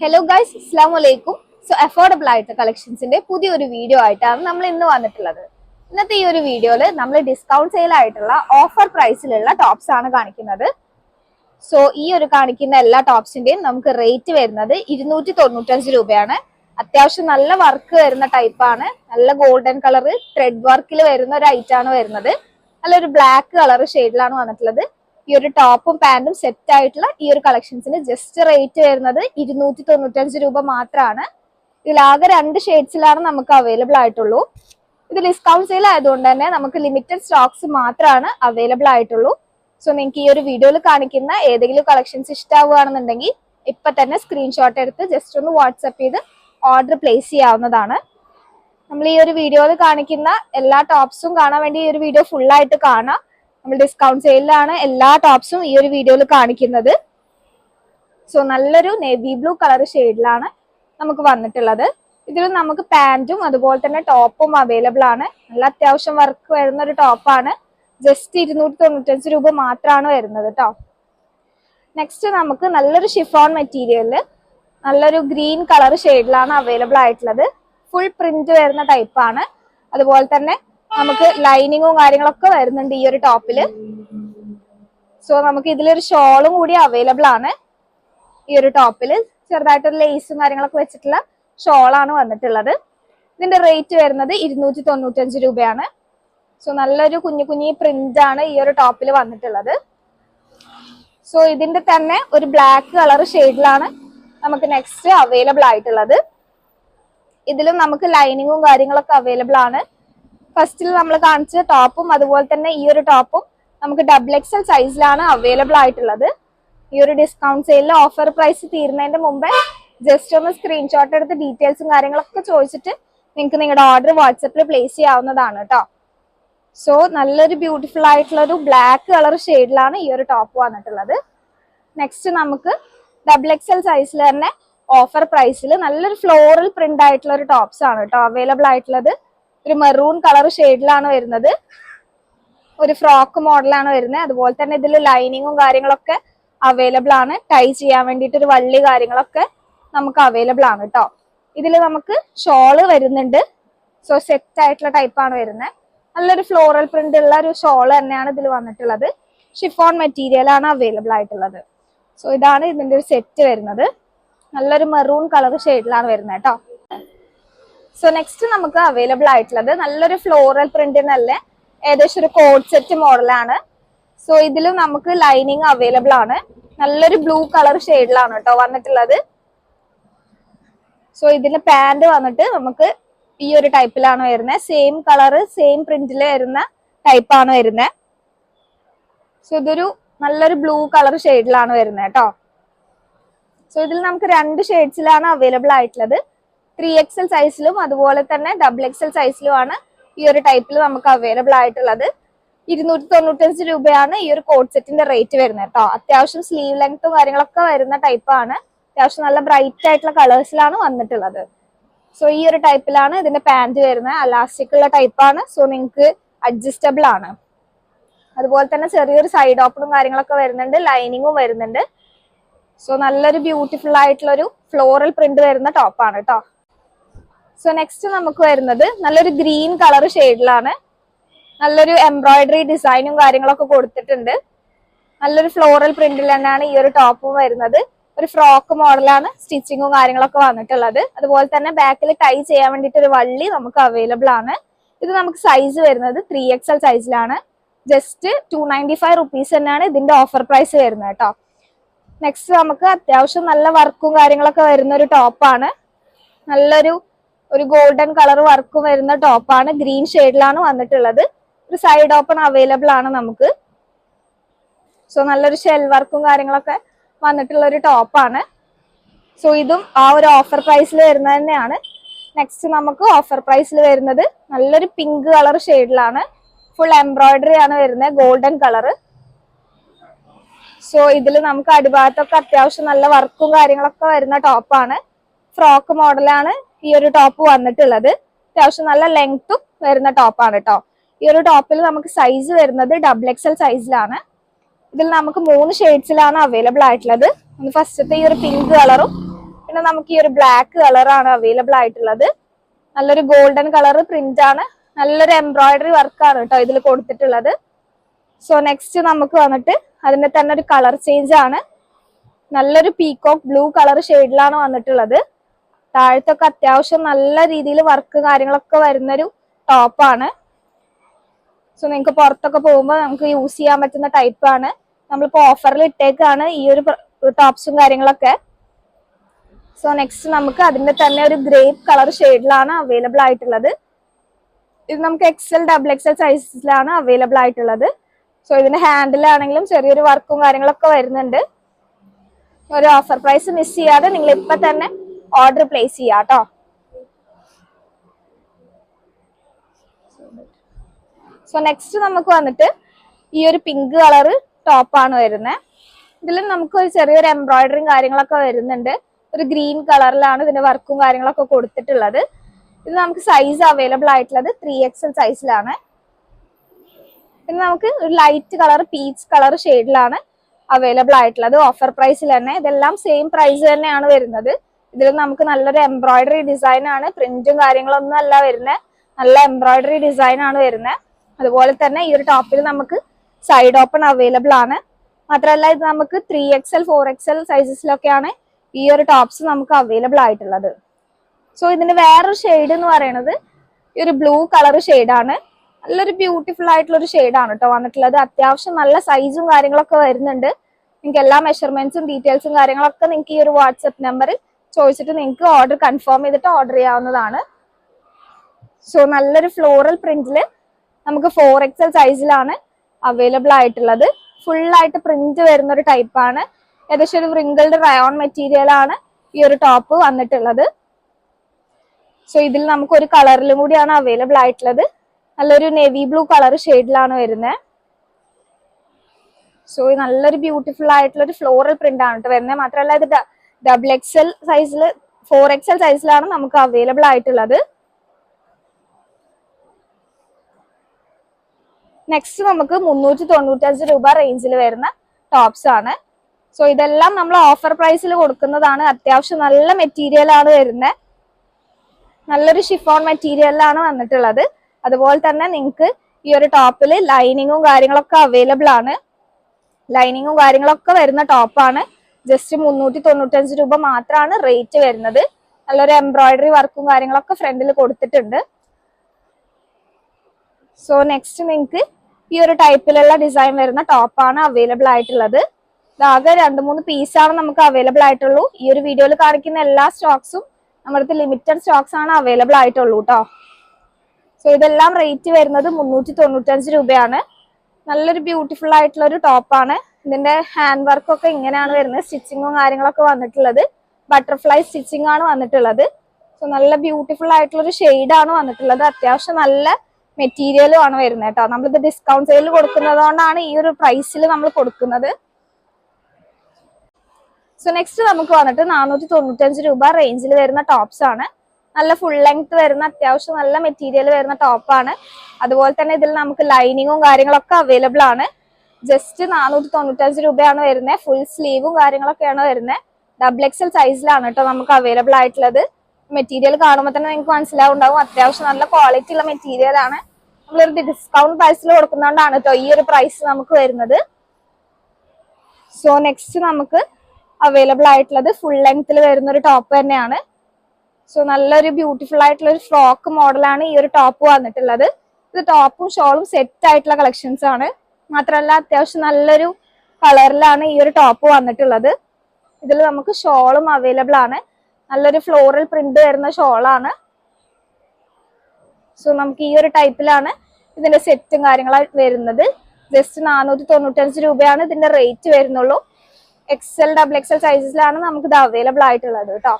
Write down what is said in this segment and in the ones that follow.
Hello guys അസ്സാം വലൈക്കും so affordable ആയിട്ട് കളക്ഷൻസിന്റെ പുതിയൊരു വീഡിയോ ആയിട്ടാണ് നമ്മൾ ഇന്ന് വന്നിട്ടുള്ളത്. ഇന്നത്തെ ഈ ഒരു വീഡിയോയിൽ നമ്മൾ ഡിസ്കൗണ്ട് സെയിൽ ആയിട്ടുള്ള ഓഫർ പ്രൈസിലുള്ള ടോപ്സ് ആണ് കാണിക്കുന്നത്. സോ ഈ ഒരു കാണിക്കുന്ന എല്ലാ ടോപ്സിന്റെയും നമുക്ക് റേറ്റ് വരുന്നത് ഇരുന്നൂറ്റി തൊണ്ണൂറ്റഞ്ച് രൂപയാണ്. അത്യാവശ്യം നല്ല വർക്ക് വരുന്ന ടൈപ്പാണ് നല്ല ഗോൾഡൻ കളർ ത്രെഡ് വർക്കിൽ വരുന്ന ഒരു ഐറ്റാണ് വരുന്നത്. നല്ലൊരു ബ്ലാക്ക് കളർ ഷെയ്ഡിലാണ് വന്നിട്ടുള്ളത്. ഈ ഒരു ടോപ്പും പാന്റും സെറ്റ് ആയിട്ടുള്ള ഈ ഒരു കളക്ഷൻസിന് ജസ്റ്റ് റേറ്റ് വരുന്നത് ഇരുന്നൂറ്റി തൊണ്ണൂറ്റഞ്ച് രൂപ മാത്രമാണ് ഇതിലാകെ രണ്ട് ഷെയ്ഡ്സിലാണ് നമുക്ക് അവൈലബിൾ ആയിട്ടുള്ളൂ. ഇത് ഡിസ്കൗണ്ട് സെയിൽ ആയതുകൊണ്ട് തന്നെ നമുക്ക് ലിമിറ്റഡ് സ്റ്റോക്സ് മാത്രമാണ് അവൈലബിൾ ആയിട്ടുള്ളൂ. സോ നിങ്ങൾക്ക് ഈ ഒരു വീഡിയോയിൽ കാണിക്കുന്ന ഏതെങ്കിലും കളക്ഷൻസ് ഇഷ്ടാവുകയാണെന്നുണ്ടെങ്കിൽ ഇപ്പൊ തന്നെ സ്ക്രീൻഷോട്ട് എടുത്ത് ജസ്റ്റ് ഒന്ന് വാട്സപ്പ് ചെയ്ത് ഓർഡർ പ്ലേസ് ചെയ്യാവുന്നതാണ്. നമ്മൾ ഈ ഒരു വീഡിയോയിൽ കാണിക്കുന്ന എല്ലാ ടോപ്സും കാണാൻ വേണ്ടി ഈ ഒരു വീഡിയോ ഫുൾ ആയിട്ട് കാണാം. നമ്മൾ ഡിസ്കൗണ്ട് സെയിലാണ് എല്ലാ ടോപ്സും ഈ ഒരു വീഡിയോയിൽ കാണിക്കുന്നത്. സോ നല്ലൊരു നേവി ബ്ലൂ കളർ ഷെയ്ഡിലാണ് നമുക്ക് വന്നിട്ടുള്ളത്. ഇതിൽ നമുക്ക് പാന്റും അതുപോലെ തന്നെ ടോപ്പും അവൈലബിൾ ആണ്. നല്ല അത്യാവശ്യം വർക്ക് വരുന്ന ഒരു ടോപ്പാണ് ജസ്റ്റ് ഇരുന്നൂറ്റി തൊണ്ണൂറ്റഞ്ച് രൂപ മാത്രമാണ് വരുന്നത് കേട്ടോ നെക്സ്റ്റ് നമുക്ക് നല്ലൊരു ഷിഫോൺ മെറ്റീരിയലിൽ നല്ലൊരു ഗ്രീൻ കളർ ഷെയ്ഡിലാണ് അവൈലബിൾ ആയിട്ടുള്ളത്. ഫുൾ പ്രിന്റ് വരുന്ന ടൈപ്പാണ് അതുപോലെ തന്നെ നമുക്ക് ലൈനിങ്ങും കാര്യങ്ങളൊക്കെ വരുന്നുണ്ട് ഈ ഒരു ടോപ്പിൽ സോ നമുക്ക് ഇതിലൊരു ഷോളും കൂടി അവൈലബിൾ ആണ്. ഈ ഒരു ടോപ്പിൽ ചെറുതായിട്ടൊരു ലേസും കാര്യങ്ങളൊക്കെ വെച്ചിട്ടുള്ള ഷോളാണ് വന്നിട്ടുള്ളത്. ഇതിന്റെ റേറ്റ് വരുന്നത് ഇരുന്നൂറ്റി തൊണ്ണൂറ്റഞ്ച് രൂപയാണ്. സോ നല്ലൊരു കുഞ്ഞു കുഞ്ഞി പ്രിന്റ് ആണ് ഈ ഒരു ടോപ്പിൽ വന്നിട്ടുള്ളത്. സോ ഇതിന്റെ തന്നെ ഒരു ബ്ലാക്ക് കളർ ഷെയ്ഡിലാണ് നമുക്ക് നെക്സ്റ്റ് അവൈലബിൾ ആയിട്ടുള്ളത്. ഇതിലും നമുക്ക് ലൈനിങ്ങും കാര്യങ്ങളൊക്കെ അവൈലബിൾ ആണ്. ഫസ്റ്റിൽ നമ്മൾ കാണിച്ച ടോപ്പും അതുപോലെ തന്നെ ഈ ഒരു ടോപ്പും നമുക്ക് ഡബിൾ എക്സൽ സൈസിലാണ് അവൈലബിൾ ആയിട്ടുള്ളത്. ഈ ഒരു ഡിസ്കൗണ്ട് സെയിലിൽ ഓഫർ പ്രൈസ് തീരുന്നതിന്റെ മുമ്പേ ജസ്റ്റ് ഒന്ന് സ്ക്രീൻഷോട്ട് എടുത്ത് ഡീറ്റെയിൽസും കാര്യങ്ങളൊക്കെ ചോദിച്ചിട്ട് നിങ്ങൾക്ക് നിങ്ങളുടെ ഓർഡർ വാട്സപ്പിൽ പ്ലേസ് ചെയ്യാവുന്നതാണ് കേട്ടോ സോ നല്ലൊരു ബ്യൂട്ടിഫുൾ ആയിട്ടുള്ള ഒരു ബ്ലാക്ക് കളർ ഷെയ്ഡിലാണ് ഈ ഒരു ടോപ്പ് വന്നിട്ടുള്ളത്. നെക്സ്റ്റ് നമുക്ക് ഡബിൾ എക്സൽ സൈസിൽ തന്നെ ഓഫർ പ്രൈസിൽ നല്ലൊരു ഫ്ലോറൽ പ്രിന്റ് ആയിട്ടുള്ള ഒരു ടോപ്സ് ആണ് കേട്ടോ അവൈലബിൾ ആയിട്ടുള്ളത്. ഒരു മെറൂൺ കളർ ഷെയ്ഡിലാണ് വരുന്നത്. ഒരു ഫ്രോക്ക് മോഡലാണ് വരുന്നത്. അതുപോലെ തന്നെ ഇതിൽ ലൈനിങ്ങും കാര്യങ്ങളൊക്കെ അവൈലബിൾ ആണ്. ടൈ ചെയ്യാൻ വേണ്ടിയിട്ട് ഒരു വള്ളി കാര്യങ്ങളൊക്കെ നമുക്ക് അവൈലബിൾ ആണ് കേട്ടോ ഇതിൽ നമുക്ക് ഷോൾ വരുന്നുണ്ട്. സോ സെറ്റ് ആയിട്ടുള്ള ടൈപ്പാണ് വരുന്നത്. നല്ലൊരു ഫ്ലോറൽ പ്രിന്റ് ഉള്ള ഒരു ഷോൾ തന്നെയാണ് ഇതിൽ വന്നിട്ടുള്ളത്. ഷിഫോൺ മെറ്റീരിയൽ ആണ് അവൈലബിൾ ആയിട്ടുള്ളത്. സോ ഇതാണ് ഇതിന്റെ ഒരു സെറ്റ് വരുന്നത്. നല്ലൊരു മെറൂൺ കളർ ഷെയ്ഡിലാണ് വരുന്നത് കേട്ടോ സോ നെക്സ്റ്റ് നമുക്ക് അവൈലബിൾ ആയിട്ടുള്ളത് നല്ലൊരു ഫ്ലോറൽ പ്രിന്റിനല്ലേ ഏകദേശം ഒരു കോഡ് സെറ്റ് മോഡലാണ് സോ ഇതിലും നമുക്ക് ലൈനിങ് അവൈലബിൾ ആണ്. നല്ലൊരു ബ്ലൂ കളർ ഷെയ്ഡിലാണ് കേട്ടോ വന്നിട്ടുള്ളത്. സോ ഇതിന്റെ പാന്റ് വന്നിട്ട് നമുക്ക് ഈ ഒരു ടൈപ്പിലാണ് വരുന്നത്. സെയിം കളറ് സെയിം പ്രിന്റിൽ വരുന്ന ടൈപ്പാണ് വരുന്നത്. സോ ഇതൊരു നല്ലൊരു ബ്ലൂ കളർ ഷെയ്ഡിലാണ് വരുന്നത് കേട്ടോ. സോ ഇതിൽ നമുക്ക് രണ്ട് ഷെയ്ഡ്സിലാണ് അവൈലബിൾ ആയിട്ടുള്ളത്. ത്രീ എക്സൽ സൈസിലും അതുപോലെ തന്നെ ഡബിൾ എക്സൽ സൈസിലുമാണ് ഈ ഒരു ടൈപ്പിൽ നമുക്ക് അവൈലബിൾ ആയിട്ടുള്ളത്. ഇരുന്നൂറ്റി തൊണ്ണൂറ്റഞ്ച് രൂപയാണ് ഈ ഒരു കോഡ് സെറ്റിന്റെ റേറ്റ് വരുന്നത് കേട്ടോ. അത്യാവശ്യം സ്ലീവ് ലെങ്ത്തും കാര്യങ്ങളൊക്കെ വരുന്ന ടൈപ്പാണ് അത്യാവശ്യം നല്ല ബ്രൈറ്റ് ആയിട്ടുള്ള കളേഴ്സിലാണ് വന്നിട്ടുള്ളത്. സോ ഈ ഒരു ടൈപ്പിലാണ് ഇതിന്റെ പാന്റ് വരുന്നത്. അലാസ്റ്റിക് ഉള്ള ടൈപ്പാണ് സോ നിങ്ങൾക്ക് അഡ്ജസ്റ്റബിൾ ആണ്. അതുപോലെ തന്നെ ചെറിയൊരു സൈഡ് ഓപ്പണും കാര്യങ്ങളൊക്കെ വരുന്നുണ്ട്. ലൈനിങ്ങും വരുന്നുണ്ട്. സോ നല്ലൊരു ബ്യൂട്ടിഫുൾ ആയിട്ടുള്ള ഒരു ഫ്ലോറൽ പ്രിന്റ് വരുന്ന ടോപ്പാണ് കേട്ടോ. സോ നെക്സ്റ്റ് നമുക്ക് വരുന്നത് നല്ലൊരു ഗ്രീൻ കളർ ഷെയ്ഡിലാണ് നല്ലൊരു എംബ്രോയിഡറി ഡിസൈനും കാര്യങ്ങളൊക്കെ കൊടുത്തിട്ടുണ്ട്. നല്ലൊരു ഫ്ലോറൽ പ്രിന്റിൽ തന്നെയാണ് ഈ ഒരു ടോപ്പും വരുന്നത്. ഒരു ഫ്രോക്ക് മോഡലാണ് സ്റ്റിച്ചിങ്ങും കാര്യങ്ങളൊക്കെ വന്നിട്ടുള്ളത്. അതുപോലെ തന്നെ ബാക്കിൽ ടൈ ചെയ്യാൻ വേണ്ടിയിട്ട് ഒരു വള്ളി നമുക്ക് അവൈലബിൾ ആണ് ഇത് നമുക്ക് സൈസ് വരുന്നത് ത്രീ എക്സൽ സൈസിലാണ് just two ninety five rupees തന്നെയാണ് ഇതിന്റെ ഓഫർ പ്രൈസ് വരുന്നത് കേട്ടോ. നെക്സ്റ്റ് നമുക്ക് അത്യാവശ്യം നല്ല വർക്കും കാര്യങ്ങളൊക്കെ വരുന്ന ഒരു ടോപ്പാണ് നല്ലൊരു ഒരു ഗോൾഡൻ കളർ വർക്കും വരുന്ന ടോപ്പാണ് ഗ്രീൻ ഷെയ്ഡിലാണ് വന്നിട്ടുള്ളത്. ഒരു സൈഡ് ഓപ്പൺ അവൈലബിൾ ആണ് നമുക്ക്. സോ നല്ലൊരു ഷെൽ വർക്കും കാര്യങ്ങളൊക്കെ വന്നിട്ടുള്ള ഒരു ടോപ്പാണ് സോ ഇതും ആ ഒരു ഓഫർ പ്രൈസിൽ വരുന്നത് തന്നെയാണ്. നെക്സ്റ്റ് നമുക്ക് ഓഫർ പ്രൈസിൽ വരുന്നത് നല്ലൊരു പിങ്ക് കളർ ഷെയ്ഡിലാണ് ഫുൾ എംബ്രോയിഡറി ആണ് വരുന്നത് ഗോൾഡൻ കളർ സോ ഇതിൽ നമുക്ക് അടിഭാഗത്തൊക്കെ അത്യാവശ്യം നല്ല വർക്കും കാര്യങ്ങളൊക്കെ വരുന്ന ടോപ്പാണ് ഫ്രോക്ക് മോഡലാണ് ഈ ഒരു ടോപ്പ് വന്നിട്ടുള്ളത്. അത്യാവശ്യം നല്ല ലെങ്ത്തും വരുന്ന ടോപ്പാണ് കേട്ടോ ഈ ഒരു ടോപ്പിൽ നമുക്ക് സൈസ് വരുന്നത് ഡബിൾ എക്സ് എൽ സൈസിലാണ് ഇതിൽ നമുക്ക് മൂന്ന് ഷെയ്ഡ്സിലാണ് അവൈലബിൾ ആയിട്ടുള്ളത്. ഫസ്റ്റത്തെ ഈ ഒരു പിങ്ക് കളറും പിന്നെ നമുക്ക് ഈ ഒരു ബ്ലാക്ക് കളറാണ് അവൈലബിൾ ആയിട്ടുള്ളത്. നല്ലൊരു ഗോൾഡൻ കളർ പ്രിന്റ് ആണ്. നല്ലൊരു എംബ്രോയിഡറി വർക്കാണ് കേട്ടോ ഇതിൽ കൊടുത്തിട്ടുള്ളത്. സോ നെക്സ്റ്റ് നമുക്ക് വന്നിട്ട് അതിന്റെ തന്നെ ഒരു കളർ ചേഞ്ച് ആണ്. നല്ലൊരു പീക്കോക്ക് ബ്ലൂ കളർ ഷെയ്ഡിലാണ് വന്നിട്ടുള്ളത്. താഴത്തൊക്കെ അത്യാവശ്യം നല്ല രീതിയിൽ വർക്ക് കാര്യങ്ങളൊക്കെ വരുന്നൊരു ടോപ്പാണ് സോ നിങ്ങൾക്ക് പുറത്തൊക്കെ പോകുമ്പോൾ നമുക്ക് യൂസ് ചെയ്യാൻ പറ്റുന്ന ടൈപ്പാണ് നമ്മളിപ്പോൾ ഓഫറിൽ ഇട്ടേക്കാണ് ഈ ഒരു ടോപ്സും കാര്യങ്ങളൊക്കെ. സോ നെക്സ്റ്റ് നമുക്ക് അതിന്റെ തന്നെ ഒരു ഗ്രേപ്പ് കളർ ഷെയ്ഡിലാണ് അവൈലബിൾ ആയിട്ടുള്ളത്. ഇത് നമുക്ക് എക്സൽ ഡബിൾ എക്സൽ സൈസിലാണ് അവൈലബിൾ ആയിട്ടുള്ളത്. സോ ഇതിന്റെ ഹാൻഡിലാണെങ്കിലും ചെറിയൊരു വർക്കും കാര്യങ്ങളൊക്കെ വരുന്നുണ്ട്. ഒരു ഓഫർ പ്രൈസ് മിസ് ചെയ്യാതെ നിങ്ങൾ ഇപ്പൊ തന്നെ ഓർഡർ പ്ലേസ് ചെയ്യാം കേട്ടോ സോ നെക്സ്റ്റ് നമുക്ക് വന്നിട്ട് ഈ ഒരു പിങ്ക് കളർ ടോപ്പാണ് വരുന്നത് ഇതിൽ നമുക്ക് ഒരു ചെറിയൊരു എംബ്രോയിഡറിയും കാര്യങ്ങളൊക്കെ വരുന്നുണ്ട്. ഒരു ഗ്രീൻ കളറിലാണ് ഇതിന്റെ വർക്കും കാര്യങ്ങളൊക്കെ കൊടുത്തിട്ടുള്ളത്. ഇത് നമുക്ക് സൈസ് അവൈലബിൾ ആയിട്ടുള്ളത് ത്രീ എക്സൽ സൈസിലാണ് പിന്നെ നമുക്ക് ഒരു ലൈറ്റ് കളർ പീച്ച് കളർ ഷെയ്ഡിലാണ് അവൈലബിൾ ആയിട്ടുള്ളത്. ഓഫർ പ്രൈസിൽ തന്നെ. ഇതെല്ലാം സെയിം പ്രൈസ് തന്നെയാണ് വരുന്നത്. ഇതിൽ നമുക്ക് നല്ലൊരു എംബ്രോയിഡറി ഡിസൈൻ ആണ്. പ്രിന്റും കാര്യങ്ങളൊന്നും അല്ല വരുന്നത് നല്ല എംബ്രോയിഡറി ഡിസൈൻ ആണ് വരുന്നത് അതുപോലെ തന്നെ ഈ ഒരു ടോപ്പിൽ നമുക്ക് സൈഡ് ഓപ്പൺ അവൈലബിൾ ആണ്. മാത്രമല്ല ഇത് നമുക്ക് three X L four X L സൈസസിലൊക്കെയാണ് ഈ ഒരു ടോപ്സ് നമുക്ക് അവൈലബിൾ ആയിട്ടുള്ളത്. സോ ഇതിന് വേറൊരു ഷെയ്ഡ് എന്ന് പറയുന്നത് ഈ ഒരു ബ്ലൂ കളർ ആണ്. നല്ലൊരു ബ്യൂട്ടിഫുൾ ആയിട്ടുള്ള ഒരു ആണ് കേട്ടോ വന്നിട്ടുള്ളത്. അത്യാവശ്യം നല്ല സൈസും കാര്യങ്ങളൊക്കെ വരുന്നുണ്ട്. നിങ്ങൾക്ക് എല്ലാ മെഷർമെന്റ്സും ഡീറ്റെയിൽസും കാര്യങ്ങളൊക്കെ നിങ്ങൾക്ക് ഈ ഒരു വാട്സപ്പ് നമ്പറിൽ ചോദിച്ചിട്ട് നിങ്ങൾക്ക് ഓർഡർ കൺഫേം ചെയ്തിട്ട് ഓർഡർ ചെയ്യാവുന്നതാണ്. സോ നല്ലൊരു ഫ്ലോറൽ പ്രിന്റിൽ നമുക്ക് ഫോർ എക്സൽ സൈസിലാണ് അവൈലബിൾ ആയിട്ടുള്ളത്. ഫുൾ ആയിട്ട് പ്രിന്റ് വരുന്ന ഒരു ടൈപ്പാണ് ഏകദേശം ഒരു റിങ്കിൾഡ് റയോൺ മെറ്റീരിയൽ ആണ് ഈ ഒരു ടോപ്പ് വന്നിട്ടുള്ളത്. സോ ഇതിൽ നമുക്ക് ഒരു കളറിലും കൂടിയാണ് അവൈലബിൾ ആയിട്ടുള്ളത്. നല്ലൊരു നെവി ബ്ലൂ കളർ ഷെയ്ഡിലാണ് വരുന്നത് സോ നല്ലൊരു ബ്യൂട്ടിഫുൾ ആയിട്ടുള്ള ഒരു ഫ്ലോറൽ പ്രിന്റ് ആണ് കേട്ടോ വരുന്നത് മാത്രമല്ല ഇത് ഡബിൾ എക്സൽ സൈസിൽ ഫോർ എക്സൽ സൈസിലാണ് നമുക്ക് അവൈലബിൾ ആയിട്ടുള്ളത്. നെക്സ്റ്റ് നമുക്ക് മുന്നൂറ്റി തൊണ്ണൂറ്റഞ്ച് രൂപ റേഞ്ചിൽ വരുന്ന ടോപ്സ് ആണ്. സോ ഇതെല്ലാം നമ്മൾ ഓഫർ പ്രൈസിൽ കൊടുക്കുന്നതാണ്. അത്യാവശ്യം നല്ല മെറ്റീരിയൽ ആണ് വരുന്നത് നല്ലൊരു ഷിഫോൺ മെറ്റീരിയലിലാണ് വന്നിട്ടുള്ളത്. അതുപോലെ തന്നെ നിങ്ങൾക്ക് ഈ ഒരു ടോപ്പിൽ ലൈനിങ്ങും കാര്യങ്ങളൊക്കെ അവൈലബിൾ ആണ്. ലൈനിങ്ങും കാര്യങ്ങളൊക്കെ വരുന്ന ടോപ്പാണ് ജസ്റ്റ് മുന്നൂറ്റി തൊണ്ണൂറ്റഞ്ച് രൂപ മാത്രമാണ് റേറ്റ് വരുന്നത്. നല്ലൊരു എംബ്രോയിഡറി വർക്കും കാര്യങ്ങളൊക്കെ ഫ്രണ്ടിൽ കൊടുത്തിട്ടുണ്ട്. സോ നെക്സ്റ്റ് നിങ്ങൾക്ക് ഈ ഒരു ടൈപ്പിലുള്ള ഡിസൈൻ വരുന്ന ടോപ്പാണ് അവൈലബിൾ ആയിട്ടുള്ളത്. ആകെ രണ്ട് മൂന്ന് പീസാണ് നമുക്ക് അവൈലബിൾ ആയിട്ടുള്ളൂ. ഈ ഒരു വീഡിയോയിൽ കാണിക്കുന്ന എല്ലാ സ്റ്റോക്സും നമ്മുടെ ലിമിറ്റഡ് സ്റ്റോക്സ് ആണ് അവൈലബിൾ ആയിട്ടുള്ളൂ കേട്ടോ സോ ഇതെല്ലാം റേറ്റ് വരുന്നത് മുന്നൂറ്റി തൊണ്ണൂറ്റഞ്ച് രൂപയാണ്. നല്ലൊരു ബ്യൂട്ടിഫുൾ ആയിട്ടുള്ള ഒരു ടോപ്പാണ് ഇതിന്റെ ഹാൻഡ് വർക്ക് ഒക്കെ ഇങ്ങനെയാണ് വരുന്നത്. സ്റ്റിച്ചിങ്ങും കാര്യങ്ങളൊക്കെ വന്നിട്ടുള്ളത്. ബട്ടർഫ്ലൈ സ്റ്റിച്ചിങ് ആണ് വന്നിട്ടുള്ളത്. സോ നല്ല ബ്യൂട്ടിഫുൾ ആയിട്ടുള്ള ഒരു ആണ് വന്നിട്ടുള്ളത്. അത്യാവശ്യം നല്ല മെറ്റീരിയലും ആണ് വരുന്നത് കേട്ടോ. നമ്മളിത് ഡിസ്കൗണ്ട് സെയിൽ കൊടുക്കുന്നതുകൊണ്ടാണ് ഈ ഒരു പ്രൈസിൽ നമ്മൾ കൊടുക്കുന്നത്. സോ നെക്സ്റ്റ് നമുക്ക് വന്നിട്ട് നാനൂറ്റി തൊണ്ണൂറ്റഞ്ച് രൂപ റേഞ്ചിൽ വരുന്ന ടോപ്സ് ആണ്. നല്ല ഫുൾ ലെങ്ത് വരുന്ന അത്യാവശ്യം നല്ല മെറ്റീരിയൽ വരുന്ന ടോപ്പാണ് അതുപോലെ തന്നെ ഇതിൽ നമുക്ക് ലൈനിങ്ങും കാര്യങ്ങളൊക്കെ അവൈലബിൾ ആണ്. ജസ്റ്റ് നാനൂറ്റി തൊണ്ണൂറ്റഞ്ച് രൂപയാണ് വരുന്നത് ഫുൾ സ്ലീവും കാര്യങ്ങളൊക്കെയാണ് വരുന്നത് ഡബിൾ എക്സൽ സൈസിലാണ് കേട്ടോ നമുക്ക് അവൈലബിൾ ആയിട്ടുള്ളത്. മെറ്റീരിയൽ കാണുമ്പോൾ തന്നെ നിങ്ങൾക്ക് മനസ്സിലാവുണ്ടാവും. അത്യാവശ്യം നല്ല ക്വാളിറ്റി ഉള്ള മെറ്റീരിയൽ ആണ്. നമ്മളൊരു ഡിസ്കൗണ്ട് പ്രൈസിൽ കൊടുക്കുന്നതുകൊണ്ടാണ് കേട്ടോ ഈ ഒരു പ്രൈസ് നമുക്ക് വരുന്നത്. സോ നെക്സ്റ്റ് നമുക്ക് അവൈലബിൾ ആയിട്ടുള്ളത് ഫുൾ ലെങ്ത്തിൽ വരുന്ന ഒരു ടോപ്പ് തന്നെയാണ്. സോ നല്ലൊരു ബ്യൂട്ടിഫുൾ ആയിട്ടുള്ള ഒരു ഫ്രോക്ക് മോഡലാണ് ഈ ഒരു ടോപ്പ് വന്നിട്ടുള്ളത്. ഇത് ടോപ്പും ഷോളും സെറ്റ് ആയിട്ടുള്ള കളക്ഷൻസ് ആണ്. മാത്രമല്ല അത്യാവശ്യം നല്ലൊരു കളറിലാണ് ഈ ഒരു ടോപ്പ് വന്നിട്ടുള്ളത്. ഇതിൽ നമുക്ക് ഷോളും അവൈലബിൾ ആണ്. നല്ലൊരു ഫ്ലോറൽ പ്രിന്റ് വരുന്ന ഷോളാണ്. സോ നമുക്ക് ഈ ഒരു ടൈപ്പിലാണ് ഇതിന്റെ സെറ്റും കാര്യങ്ങളും വരുന്നത്. ജസ്റ്റ് നാനൂറ്റി തൊണ്ണൂറ്റഞ്ച് രൂപയാണ് ഇതിന്റെ റേറ്റ് വരുന്നുള്ളൂ. എക്സൽ ഡബിൾ എക്സൽ സൈസസിലാണ് നമുക്ക് ഇത് അവൈലബിൾ ആയിട്ടുള്ളത് കേട്ടോ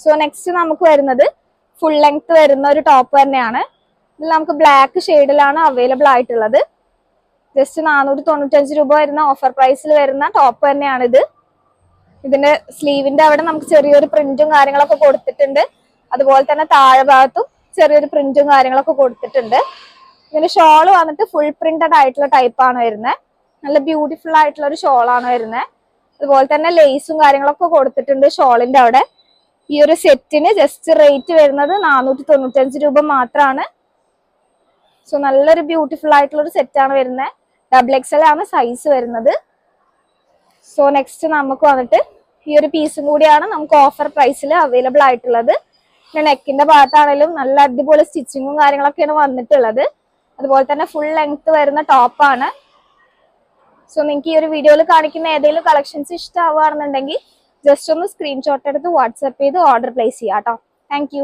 സോ നെക്സ്റ്റ് നമുക്ക് വരുന്നത് ഫുൾ ലെങ്ത് വരുന്ന ഒരു ടോപ്പ് തന്നെയാണ്. ഇതിൽ നമുക്ക് ബ്ലാക്ക് ഷെയ്ഡിലാണ് അവൈലബിൾ ആയിട്ടുള്ളത്. ജസ്റ്റ് നാനൂറ്റി തൊണ്ണൂറ്റഞ്ച് രൂപ വരുന്ന ഓഫർ പ്രൈസിൽ വരുന്ന ടോപ്പ് തന്നെയാണ് ഇത്. ഇതിന്റെ സ്ലീവിന്റെ അവിടെ നമുക്ക് ചെറിയൊരു പ്രിന്റും കാര്യങ്ങളൊക്കെ കൊടുത്തിട്ടുണ്ട്. അതുപോലെ തന്നെ താഴെ ഭാഗത്തും ചെറിയൊരു പ്രിന്റും കാര്യങ്ങളൊക്കെ കൊടുത്തിട്ടുണ്ട്. ഇതിന്റെ ഷോൾ വന്നിട്ട് ഫുൾ പ്രിന്റഡ് ആയിട്ടുള്ള ടൈപ്പാണ് വരുന്നത്. നല്ല ബ്യൂട്ടിഫുൾ ആയിട്ടുള്ള ഒരു ഷോളാണ് വരുന്നത്. അതുപോലെ തന്നെ ലേസും കാര്യങ്ങളൊക്കെ കൊടുത്തിട്ടുണ്ട് ഷോളിന്റെ അവിടെ. ഈ ഒരു സെറ്റിന് ജസ്റ്റ് റേറ്റ് വരുന്നത് നാനൂറ്റി തൊണ്ണൂറ്റഞ്ച് രൂപ മാത്രമാണ് സോ നല്ലൊരു ബ്യൂട്ടിഫുൾ ആയിട്ടുള്ള ഒരു സെറ്റാണ് വരുന്നത് ഡബിൾ എക്സൽ ആണ് സൈസ് വരുന്നത്. സോ നെക്സ്റ്റ് നമുക്ക് വന്നിട്ട് ഈ ഒരു പീസും കൂടിയാണ് നമുക്ക് ഓഫർ പ്രൈസിൽ അവൈലബിൾ ആയിട്ടുള്ളത്. പിന്നെ നെക്കിന്റെ ഭാഗത്താണെങ്കിലും നല്ല അടിപൊളി സ്റ്റിച്ചിങ്ങും കാര്യങ്ങളൊക്കെയാണ് വന്നിട്ടുള്ളത്. അതുപോലെ തന്നെ ഫുൾ ലെങ്ത് വരുന്ന ടോപ്പാണ് സോ നിങ്ങൾക്ക് ഈ ഒരു വീഡിയോയിൽ കാണിക്കുന്ന ഏതെങ്കിലും കളക്ഷൻസ് ഇഷ്ടമാവുകയാണെന്നുണ്ടെങ്കിൽ ജസ്റ്റ് ഒന്ന് സ്ക്രീൻഷോട്ട് എടുത്ത് വാട്സപ്പ് ചെയ്ത് ഓർഡർ പ്ലേസ് ചെയ്യാം കേട്ടോ താങ്ക്